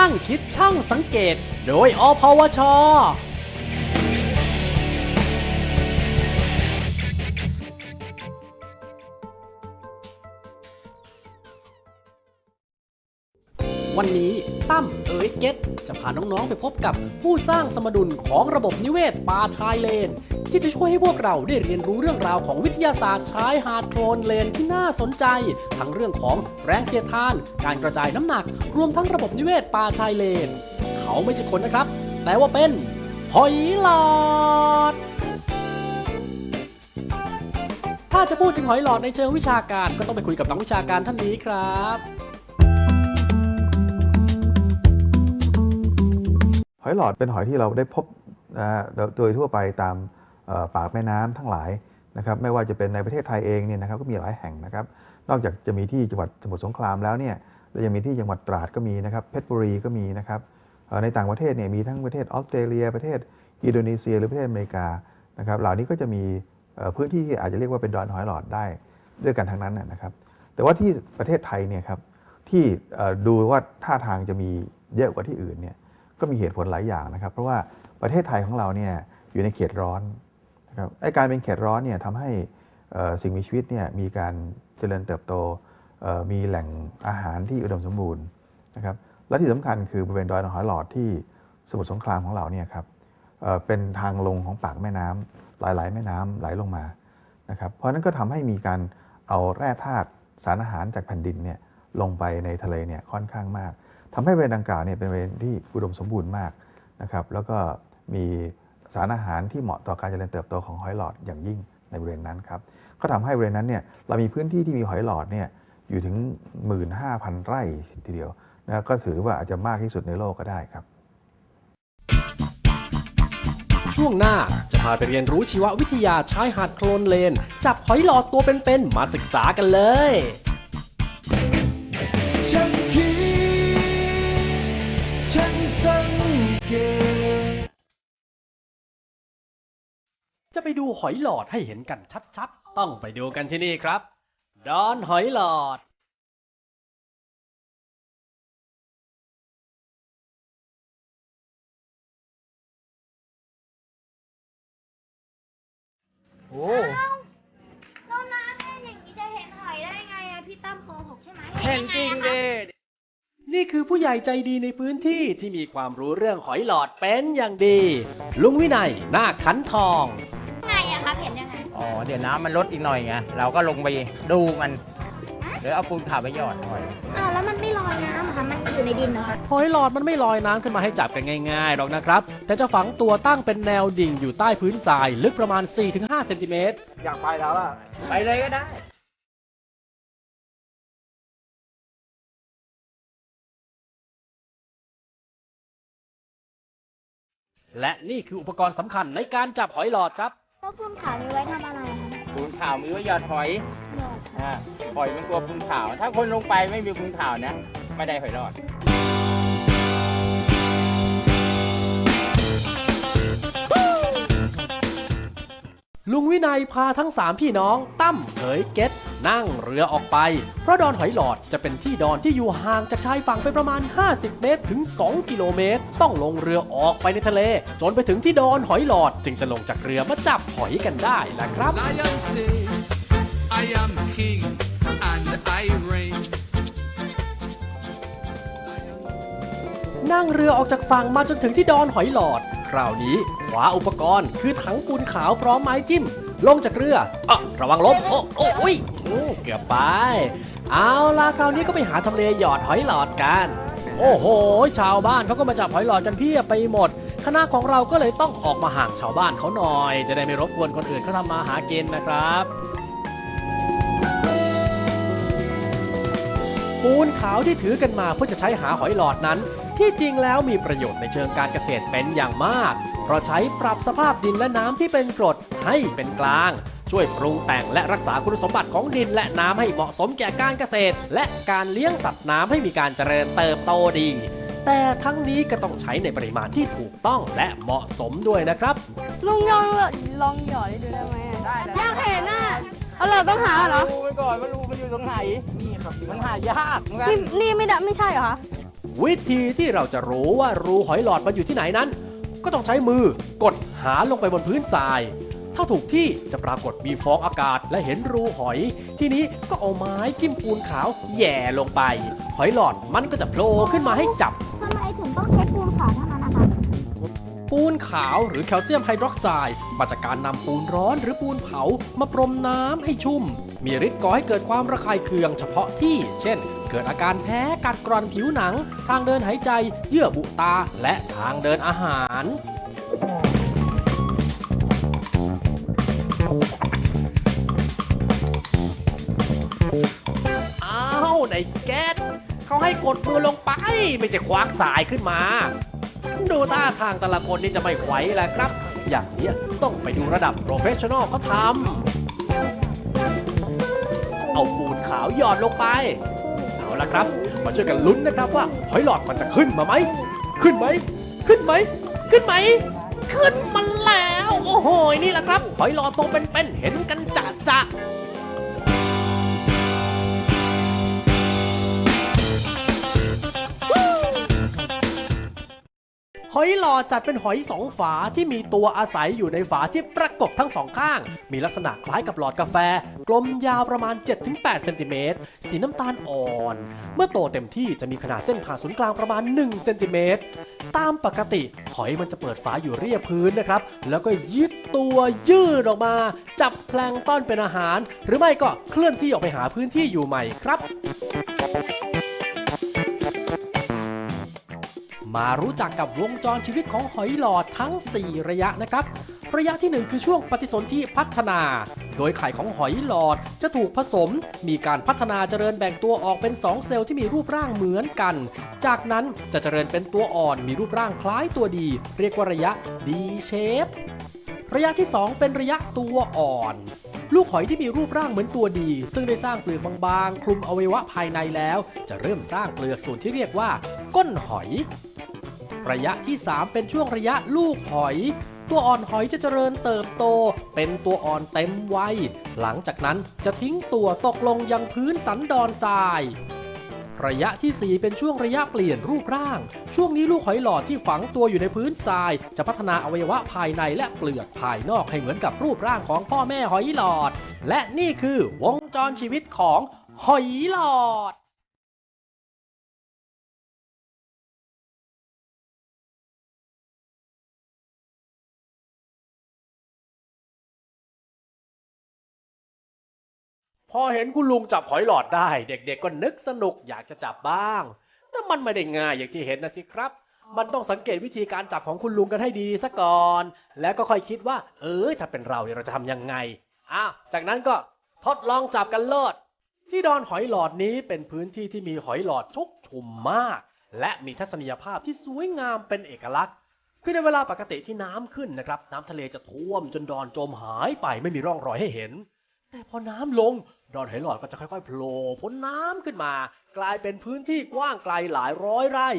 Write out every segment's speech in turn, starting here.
ช่างคิดช่างสังเกต โดยอพวช วันนี้ตั้มเอ๋ยเก็ตจะพาน้องๆไปพบกับผู้สร้างสมดุลของระบบนิเวศป่าชายเลน ที่จะช่วยให้พวกเราได้เรียนรู้เรื่องราวของวิทยาศาสตร์ชายหาดโคลนเลนที่น่าสนใจ ทั้งเรื่องของแรงเสียดทาน การกระจายน้ำหนัก รวมทั้งระบบนิเวศป่าชายเลน เขาไม่ใช่คนนะครับ แต่ว่าเป็นหอยหลอดถ้าจะพูดถึงหอยหลอดในเชิงวิชาการก็ต้องไปคุยกับนักวิชาการท่านนี้ครับ อยหลอดเป็นหอยที่เราได้พบโดยทั่วไปตามปากแม่น้ำทั้งหลายนะครับไม่ว่าจะเป็นในประเทศไทยเองเนี่ยนะครับก็มีหลายแห่งนะครับ นอกจากจะมีที่จังหวัดสมุทรสงครามแล้วเนี่ยเรายังมีที่จังหวัดตราดก็มีนะครับเพชรบุรีก็มีนะครับในต่างประเทศเนี่ยมีทั้งประเทศออสเตรเลีย ประเทศอินโดนีเซีย หรือประเทศอเมริกานะครับเหล่านี้ก็จะมีพื้นที่ที่อาจจะเรียกว่าเป็นดอนหอยหลอดได้ด้วยกันทั้งนั้นนะครับ แต่ว่าที่ประเทศไทยเนี่ยครับที่ดูว่าท่าทางจะมีเยอะกว่าที่อื่นเนี่ย ก็มีเหตุผลหลายอย่างนะครับ เพราะว่าประเทศไทยของเราเนี่ยอยู่ในเขตร้อนนะครับไอการเป็นเขตร้อนเนี่ยทำให้สิ่งมีชีวิตเนี่ยมีการเจริญเติบโตมีแหล่งอาหารที่อุดมสมบูรณ์นะครับและที่สำคัญคือบริเวณดอยหอยหลอดที่สมุทรสงครามของเราเนี่ยครับเป็นทางลงของปากแม่น้ำหลายๆ แม่น้ำไหลลงมานะครับเพราะฉะนั้นก็ทำให้มีการเอาแร่ธาตุสารอาหารจากแผ่นดินเนี่ยลงไปในทะเลเนี่ยค่อนข้างมาก ทำให้บริเวณดังกล่าวเนี่ยเป็นบริเวณที่อุดมสมบูรณ์มากนะครับแล้วก็มีสารอาหารที่เหมาะต่อการเจริญเติบโตของหอยหลอดอย่างยิ่งในบริเวณนั้นครับก็ทำให้บริเวณนั้นเนี่ยเรามีพื้นที่ที่มีหอยหลอดเนี่ยอยู่ถึง 15,000 ไร่ทีเดียวนะครับก็ถือว่าอาจจะมากที่สุดในโลกก็ได้ครับ ช่วงหน้าจะพาไปเรียนรู้ชีววิทยาชายหาดโคลนเลน จับหอยหลอดตัวเป็นๆมาศึกษากันเลย จะไปดูหอยหลอดให้เห็นกันชัดๆ ต้องไปดูกันที่นี่ครับ ดอนหอยหลอด โอ้แล้วน้ำเนี่ยอย่างนี้จะเห็นหอยได้ไงอะพี่ตั้มโกหกใช่ไหมเห็นจริงไอะดิคะนี่คือผู้ใหญ่ใจดีในพื้นที่ที่มีความรู้เรื่องหอยหลอดเป็นอย่างดี ลุงวินัย นาคขันทองไงอะครับ เห็นยังไงอ๋อเดี๋ยวน้ำมันลดอีกหน่อยไงเราก็ลงไปดูมันหรือเอาปูนขาวไปหยอดหน่อยอ้าวแล้วมันไม่ลอยน้ำเหรอคะมันอยู่ในดินเหรอคะหอยหลอดมันไม่ลอยน้ำขึ้นมาให้จับกันง่ายๆหรอกนะครับ แต่จะฝังตัวตั้งเป็นแนวดิ่งอยู่ใต้พื้นทรายลึกประมาณ 4-5เซนติเมตร อยากไปแล้วล่ะ ไปเลยก็ได้ และนี่คืออุปกรณ์สำคัญในการจับหอยหลอดครับ แล้วปูนขาวมีไว้ทำอะไรอะคะปูนขาวมีไว้หยอดหอยหยอดอ่าหอยมันกลัวปูนขาว ถ้าคนลงไปไม่มีปูนขาวนะ ไม่ได้หอยรอดลุงวินัยพาทั้ง3พี่น้องตั้มเผยเก็ต นั่งเรือออกไป เพราะดอนหอยหลอดจะเป็นที่ดอนที่อยู่ห่างจากชายฝั่งไปประมาณ 50 เมตรถึง 2 กิโลเมตร ต้องลงเรือออกไปในทะเล จนไปถึงที่ดอนหอยหลอด จึงจะลงจากเรือมาจับหอยกันได้ล่ะครับ Lion says, I am king and I reign. นั่งเรือออกจากฝั่งมาจนถึงที่ดอนหอยหลอด คราวนี้คว้าอุปกรณ์คือถังปูนขาวพร้อมไม้จิ้ม ลงจากเรืออะระวังล้มโอ้โอ้อุ้ย อ้เกือบไป เอาล่ะคราวนี้ก็ไปหาทำเลหยอดหอยหลอดกัน โอ้โห ชาวบ้านเขาก็มาจับหอยหลอดกันเพียบไปหมด คณะของเราก็เลยต้องออกมาห่างชาวบ้านเขาหน่อย จะได้ไม่รบกวนคนอื่นเขาทำมาหากินนะครับปูนขาวที่ถือกันมาเพื่อจะใช้หาหอยหลอดนั้น ที่จริงแล้วมีประโยชน์ในเชิงการเกษตรเป็นอย่างมาก เพราะใช้ปรับสภาพดินและน้ำที่เป็นกรดให้เป็นกลาง ช่วยปรุงแต่งและรักษาคุณสมบัติของดินและน้ำให้เหมาะสมแก่การเกษตร และการเลี้ยงสัตว์น้ำให้มีการเจริญเติบโตดี แต่ทั้งนี้ก็ต้องใช้ในปริมาณที่ถูกต้องและเหมาะสมด้วยนะครับลุงลองลองหยอดให้ดูได้ไหมอะอยากเห็นอะเอาเราต้องหาเหรอดูไปก่อนว่ารูมันอยู่ตรงไหนนี่ครับมันหายากเหมือนกันนี่นี่ไม่ได้ไม่ใช่เหรอคะวิธีที่เราจะรู้ว่ารูหอยหลอดมันอยู่ที่ไหนนั้น ก็ต้องใช้มือกดหาลงไปบนพื้นทราย ถ้าถูกที่จะปรากฏมีฟองอากาศและเห็นรูหอย ทีนี้ก็เอาไม้จิ้มปูนขาวแหย่ลงไป หอยหลอดมันก็จะโผล่ขึ้นมาให้จับทำไมถึงต้องใช้ปูนขาวเท่านั้นนะคะปูนขาวหรือแคลเซียมไฮดรอกไซด์มาจากการนำปูนร้อนหรือปูนเผามาพรมน้ำให้ชุ่ม มีฤทธิ์ก่อให้เกิดความระคายเคืองเฉพาะที่ เช่น เกิดอาการแพ้กัดกร่อนผิวหนัง ทางเดินหายใจ เยื่อบุตา และทางเดินอาหาร เขาให้กดมือลงไป ไม่ใช่ควักสายขึ้นมา ดูท่าทางแต่ละคนนี่จะไม่ไหวแล้วครับ อย่างเนี้ยต้องไปดูระดับโปรเฟชชั่นอลเขาทำเอาปูนขาวหยอดลงไป เอาละครับ มาช่วยกันลุ้นนะครับว่าหอยหลอดมันจะขึ้นมาไหม ขึ้นไหม ขึ้นไหม ขึ้นไหม ขึ้นมาแล้ว โอ้โห นี่แหละครับ หอยหลอดตัวเป็นๆเห็นกันจะจะ หอยหลอดจัดเป็นหอยสองฝาที่มีตัวอาศัยอยู่ในฝาที่ประกบทั้งสองข้าง มีลักษณะคล้ายกับหลอดกาแฟ กลมยาวประมาณ 7-8 เซนติเมตร สีน้ำตาลอ่อน เมื่อโตเต็มที่จะมีขนาดเส้นผ่าศูนย์กลางประมาณ 1 เซนติเมตร ตามปกติ หอยมันจะเปิดฝาอยู่เรียบพื้นนะครับ แล้วก็ยืดตัวยืดออกมา จับแพลงต้อนเป็นอาหาร หรือไม่ก็เคลื่อนที่ออกไปหาพื้นที่อยู่ใหม่ครับ มารู้จักกับวงจรชีวิตของหอยหลอดทั้ง 4 ระยะนะครับ ระยะที่ 1 คือช่วงปฏิสนธิพัฒนา โดยไข่ของหอยหลอดจะถูกผสม มีการพัฒนาเจริญแบ่งตัวออกเป็น 2 เซลล์ที่มีรูปร่างเหมือนกัน จากนั้นจะเจริญเป็นตัวอ่อนมีรูปร่างคล้ายตัวดี เรียกว่าระยะ D shape ระยะที่ 2 เป็นระยะตัวอ่อน ลูกหอยที่มีรูปร่างเหมือนตัวดี ซึ่งได้สร้างเปลือกบางๆ คลุมอวัยวะภายในแล้ว จะเริ่มสร้างเปลือกส่วนที่เรียกว่า ก้นหอย ระยะที่ 3 เป็นช่วงระยะลูกหอย ตัวอ่อนหอยจะเจริญเติบโต เป็นตัวอ่อนเต็มวัย หลังจากนั้นจะทิ้งตัวตกลงยังพื้นสันดอนทรายระยะทีสี่ 4 เป็นช่วงระยะเปลี่ยนรูปร่าง ช่วงนี้ลูกหอยหลอดที่ฝังตัวอยู่ในพื้นทราย จะพัฒนาอวัยวะภายในและเปลือกภายนอกให้เหมือนกับรูปร่างของพ่อแม่หอยหลอด และนี่คือวงจรชีวิตของหอยหลอด พอเห็นคุณลุงจับหอยหลอดได้ เด็กๆก็นึกสนุกอยากจะจับบ้าง แต่มันไม่ได้ง่ายอย่างที่เห็นนะสิครับ มันต้องสังเกตวิธีการจับของคุณลุงกันให้ดีซะก่อน แล้วก็ค่อยคิดว่า เออถ้าเป็นเราเนี่ยเราจะทำยังไงอ้าวจากนั้นก็ทดลองจับกันเลิศที่ดอนหอยหลอดนี้เป็นพื้นที่ที่มีหอยหลอดชุกชุมมาก และมีทัศนียภาพที่สวยงามเป็นเอกลักษณ์คือในเวลาปกติที่น้ำขึ้นนะครับ น้ำทะเลจะท่วมจนดอนจมหายไปไม่มีร่องรอยให้เห็น แต่พอน้ำลง ดอนหอยหลอดก็จะค่อยๆโผล่พ้นน้ำขึ้นมา กลายเป็นพื้นที่กว้างไกลหลายร้อยไร่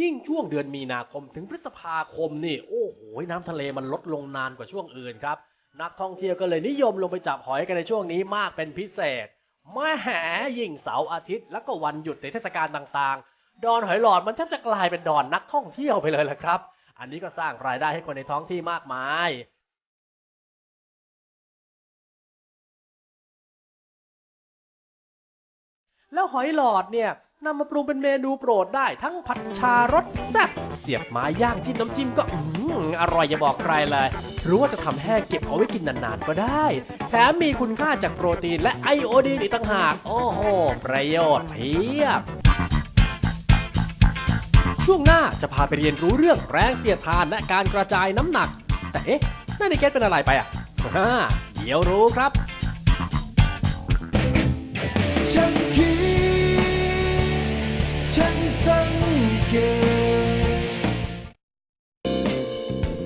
ยิ่งช่วงเดือนมีนาคมถึงพฤษภาคมนี่ โอ้โหน้ำทะเลมันลดลงนานกว่าช่วงอื่นครับ นักท่องเที่ยวก็เลยนิยมลงไปจับหอยกันในช่วงนี้มากเป็นพิเศษแม่แหยิ่งเสาร์อาทิตย์ แล้วก็วันหยุดในเทศกาลต่างๆ ดอนหอยหลอดมันแทบจะกลายเป็นดอนนักท่องเที่ยวไปเลยแหละครับ อันนี้ก็สร้างรายได้ให้คนในท้องที่มากมาย แล้วหอยหลอดเนี่ยนำมาปรุงเป็นเมนูโปรดได้ทั้งผัดชารสแซ่บเสียบไม้ย่างจิ้มน้ำจิ้มก็อืมอร่อยอย่าบอกใครเลย หรือว่าจะทำแห้งเก็บเอาไว้กินนานๆก็ได้ แถมมีคุณค่าจากโปรตีนและไอโอดีนอีกต่างหาก โอ้โห ประโยชน์เพียบช่วงหน้าจะพาไปเรียนรู้เรื่องแรงเสียดทานและการกระจายน้ำหนัก แต่เอ๊ะนั่นในเกตเป็นอะไรไปอะฮ่าเดี๋ยวรู้ครับ ฉันคิด ฉันสังเก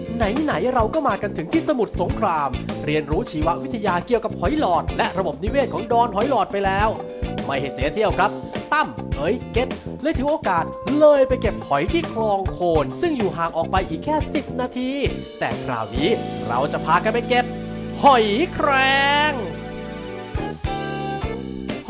ต ไหน ๆ เราก็มากันถึงที่สมุทรสงคราม เรียนรู้ชีววิทยาเกี่ยวกับหอยหลอด และระบบนิเวศของดอนหอยหลอดไปแล้ว ไม่ให้เสียเที่ยวครับ ตั้มเอ้ยเก็ตเลยถือโอกาสเลยไปเก็บหอยที่คลองโคน ซึ่งอยู่ห่างออกไปอีกแค่ 10 นาที แต่คราวนี้เราจะพากันไปเก็บ หอยแครง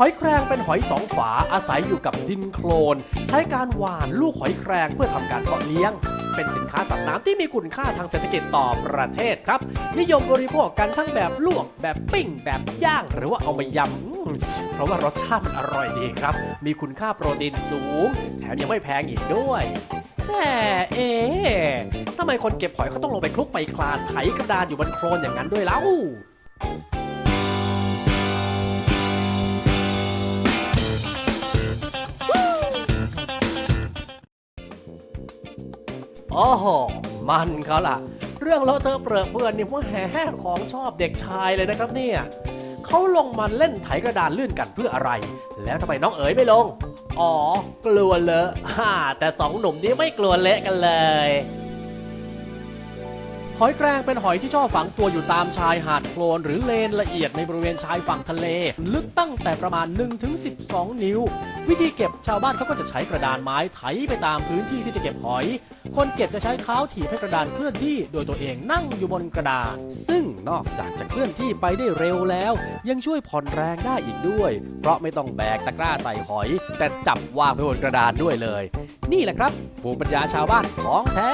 อยแครงเป็นหอยสองฝาอาศัยอยู่กับดินโคลน ใช้การหว่านลูกหอยแครงเพื่อทำการเพาะเลี้ยง เป็นสินค้าสัตว์น้ำที่มีคุณค่าทางเศรษฐกิจต่อประเทศครับ นิยมบริโภคกันทั้งแบบลวกแบบปิ้งแบบย่าง หรือว่าเอามายำเพราะว่ารสชาติมันอร่อยดีครับ มีคุณค่าโปรตีนสูง แถมยังไม่แพงอีกด้วยแต่เอ๊ะทำไมคนเก็บหอยเขาต้องลงไปคลุกไปคลานไถกระดานอยู่บนโคลนอย่างนั้นด้วยเล่า โอ้โห มันเขาล่ะ เรื่องเลอะเทอะเปรอะเปื้อนนี่ว่าแห่ของชอบเด็กชายเลยนะครับเนี่ยเขาลงมาเล่นไถกระดานลื่นกันเพื่ออะไร แล้วทำไมน้องเอ๋ยไม่ลง อ๋อ กลัวเลอะฮ่าแต่สองหนุ่มนี้ไม่กลัวเละกันเลย หอยแครงเป็นหอยที่ชอบฝังตัวอยู่ตามชายหาดโคลนหรือเลนละเอียดในบริเวณชายฝั่งทะเล ลึกตั้งแต่ประมาณ 1-12 นิ้ว วิธีเก็บชาวบ้านเขาก็จะใช้กระดานไม้ไถไปตามพื้นที่ที่จะเก็บหอย คนเก็บจะใช้เท้าถีบให้กระดานเคลื่อนที่ โดยตัวเองนั่งอยู่บนกระดาน ซึ่งนอกจากจะเคลื่อนที่ไปได้เร็วแล้ว ยังช่วยผ่อนแรงได้อีกด้วย เพราะไม่ต้องแบกตะกร้าใส่หอย แต่จับวางไปบนกระดานด้วยเลย นี่แหละครับภูมิปัญญาชาวบ้านของแท้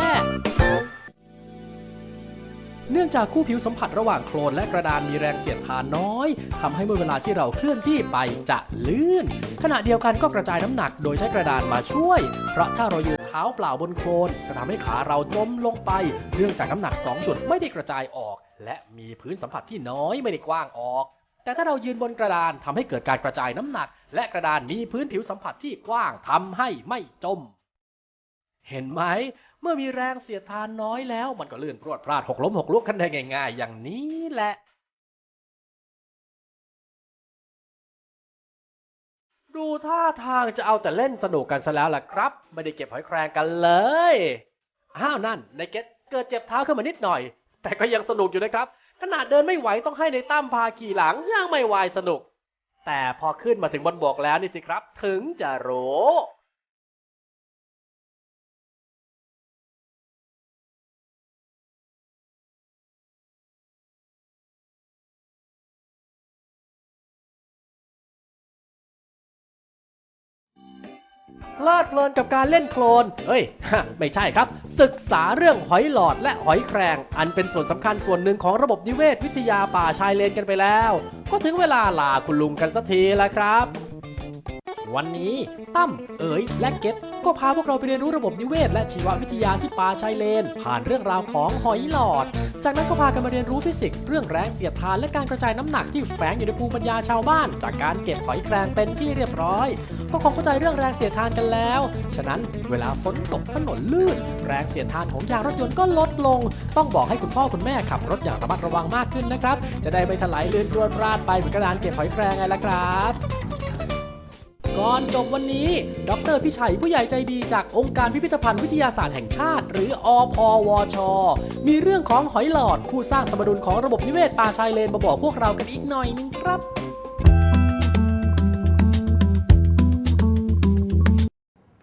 เนื่องจากคู่ผิวสัมผัสระหว่างโคลนและกระดานมีแรงเสียดทานน้อยทำให้เมื่อเวลาที่เราเคลื่อนที่ไปจะลื่น ขณะเดียวกันก็กระจายน้ำหนักโดยใช้กระดานมาช่วย เพราะถ้าเรายืนเท้าเปล่าบนโคลนจะทำให้ขาเราจมลงไป เนื่องจากน้ำหนัก 2 จุดไม่ได้กระจายออก และมีพื้นสัมผัสที่น้อยไม่ได้กว้างออก แต่ถ้าเรายืนบนกระดานทำให้เกิดการกระจายน้ำหนัก และกระดานมีพื้นผิวสัมผัสที่กว้างทำให้ไม่จม เห็นไหม มื่อมีแรงเสียดทานน้อยแล้ว มันก็เลื่อนพรวดพลาดหกล้มหกลุกกันได้ง่ายๆ อย่างนี้แหละ ดูท่าทางจะเอาแต่เล่นสนุกกันซะแล้วล่ะครับ ไม่ได้เก็บหอยแครงกันเลย อ้าวนั่นในเก็ตเกิดเจ็บเท้าขึ้นมานิดหน่อย แต่ก็ยังสนุกอยู่นะครับ ขนาดเดินไม่ไหวต้องให้ในตั้มพาขี่หลังยังไม่วายสนุก แต่พอขึ้นมาถึงบนบกแล้วนี่สิครับ ถึงจะรู้ เพลิดเพลินกับการเล่นโคลน เฮ้ย ไม่ใช่ครับ ศึกษาเรื่องหอยหลอดและหอยแครง อันเป็นส่วนสำคัญส่วนหนึ่งของระบบนิเวศวิทยาป่าชายเลนกันไปแล้ว ก็ถึงเวลาลาคุณลุงกันสักทีแล้วครับ วันนี้ตั้มเอ๋ย และเก็ตก็พาพวกเราไปเรียนรู้ระบบนิเวศและชีววิทยาที่ป่าชายเลน ผ่านเรื่องราวของหอยหลอด จากนั้นก็พากันมาเรียนรู้ฟิสิกส์เรื่องแรงเสียดทานและการกระจายน้ำหนักที่แฝงอยู่ในภูมิปัญญาชาวบ้าน จากการเก็บหอยแครงเป็นที่เรียบร้อย ก็คงเข้าใจเรื่องแรงเสียดทานกันแล้ว ฉะนั้นเวลาฝนตกถนนลื่น แรงเสียดทานของยางรถยนต์ก็ลดลง ต้องบอกให้คุณพ่อคุณแม่ขับรถอย่างระมัดระวังมากขึ้นนะครับ จะได้ไม่ถลายลื่นรวนราดไปเหมือนกระดานเก็บหอยแครงไงล่ะครับ ก่อนจบวันนี้ ดรพิชัยผู้ใหญ่ใจดีจากองค์การพิพิธภัณฑ์วิทยาศาสตร์แห่งชาติ หรืออพวช มีเรื่องของหอยหลอด ผู้สร้างสมดุลของระบบนิเวศป่าชายเลนมาบอกพวกเรากันอีกหน่อยนึงครับ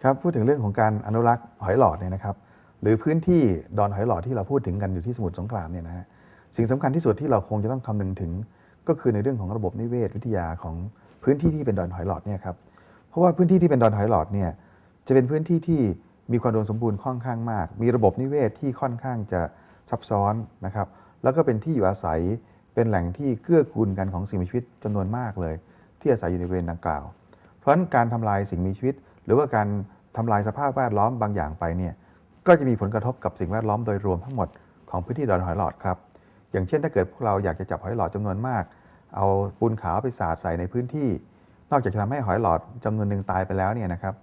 ครับพูดถึงเรื่องของการอนุรักษ์หอยหลอดเนี่ยนะครับหรือพื้นที่ดอนหอยหลอดที่เราพูดถึงกันอยู่ที่สมุทรสงครามเนี่ยนะฮะสิ่งสำคัญที่สุดที่เราคงจะต้องคำนึงถึง ก็คือในเรื่องของระบบนิเวศวิทยาของพื้นที่ที่เป็นดอนหอยหลอดเนี่ยครับ ราะว่าพื้นที่ที่เป็นดอนหอยหลอดเนี่ยจะเป็นพื้นที่ที่มีความอุดมสมบูรณ์ค่อนข้างมาก มีระบบนิเวศที่ค่อนข้างจะซับซ้อนนะครับ แล้วก็เป็นที่อยู่อาศัยเป็นแหล่งที่เกื้อกูลกันของสิ่งมีชีวิตจำนวนมากเลย ที่อาศัยอยู่ในบริเวณดังกล่าว เพราะฉะนั้นการทำลายสิ่งมีชีวิต หรือว่าการทำลายสภาพแวดล้อมบางอย่างไปเนี่ยก็จะมีผลกระทบกับสิ่งแวดล้อมโดยรวมทั้งหมดของพื้นที่ดอนหอยหลอดครับ อย่างเช่นถ้าเกิดพวกเราอยากจะจับหอยหลอดจำนวนมาก เอาปูนขาวไปสาดใส่ในพื้นที่ อกจากจะทำให้หอยหลอดจำนวนหนึ่งตายไปแล้วเนี่ยนะครับ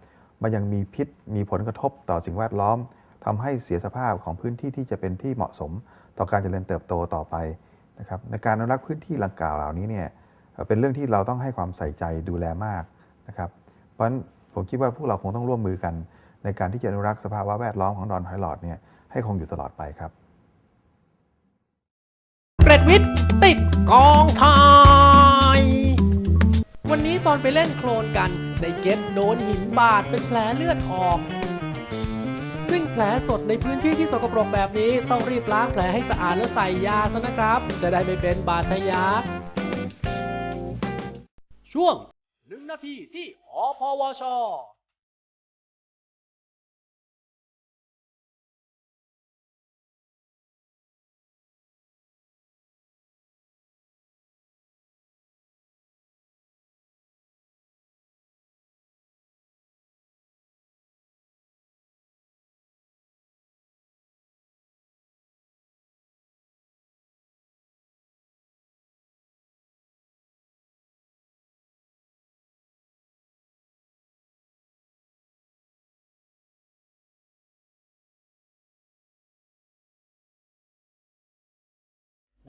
มันยังมีพิษมีผลกระทบต่อสิ่งแวดล้อมทำให้เสียสภาพของพื้นที่ที่จะเป็นที่เหมาะสม ต่อการเจริญเติบโตต่อไปนะครับในการอนุรักษ์พื้นที่ดังกล่าวเหล่านี้เนี่ยเป็นเรื่องที่เราต้องให้ความใส่ใจดูแลมากนะครับเพราะฉะนั้นผมคิดว่าพวกเราคงต้องร่วมมือกัน ในการที่จะอนุรักษ์สภาวะแวดล้อมของดอนหอยหลอดเนี่ยให้คงอยู่ตลอดไปครับเกร็ดวิทย์ติดกองถ่ายวันนี้ต อนไปเล่นโคลนกัน ในเก็ตโดนหินบาดเป็นแผลเลือดออก ซึ่งแผลสดในพื้นที่ที่สกปรกแบบนี้ ต้องรีบล้างแผลให้สะอาดแล้วใส่ยาซะนะครับ จะได้ไม่เป็นบาดทะยักช่วงหนึ่งนาทีที่อพวช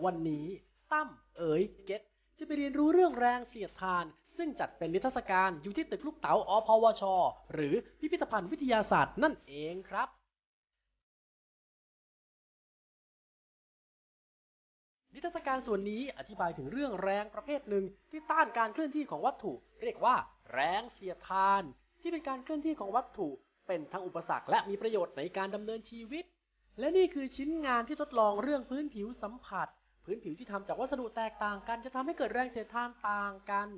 วันนี้ตั้มเอ๋ยเก็ตจะไปเรียนรู้เรื่องแรงเสียดทาน ซึ่งจัดเป็นนิทรรศการอยู่ที่ตึกลูกเต๋าอพวช หรือพิพิธภัณฑ์วิทยาศาสตร์นั่นเองครับ นิทรรศการส่วนนี้อธิบายถึงเรื่องแรงประเภทหนึ่งที่ต้านการเคลื่อนที่ของวัตถุ เรียกว่าแรงเสียดทาน ที่เป็นการเคลื่อนที่ของวัตถุ เป็นทั้งอุปสรรคและมีประโยชน์ในการดำเนินชีวิต และนี่คือชิ้นงานที่ทดลองเรื่องพื้นผิวสัมผัส พื้นผิวที่ทำจากวัสดุแตกต่างกัน จะทำให้เกิดแรงเสียดทานต่างกัน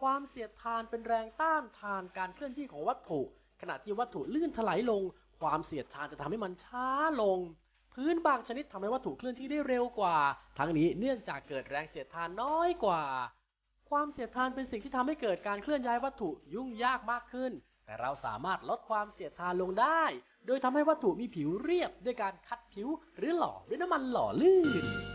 ความเสียดทานเป็นแรงต้านทานการเคลื่อนที่ของวัตถุ ขณะที่วัตถุลื่นถลายลง ความเสียดทานจะทำให้มันช้าลง พื้นบางชนิดทำให้วัตถุเคลื่อนที่ได้เร็วกว่า ทั้งนี้เนื่องจากเกิดแรงเสียดทานน้อยกว่า ความเสียดทานเป็นสิ่งที่ทำให้เกิดการเคลื่อนย้ายวัตถุยุ่งยากมากขึ้น แต่เราสามารถลดความเสียดทานลงได้ โดยทำให้วัตถุมีผิวเรียบด้วยการคัดผิวหรือหล่อด้วยน้ำมันหล่อลื่น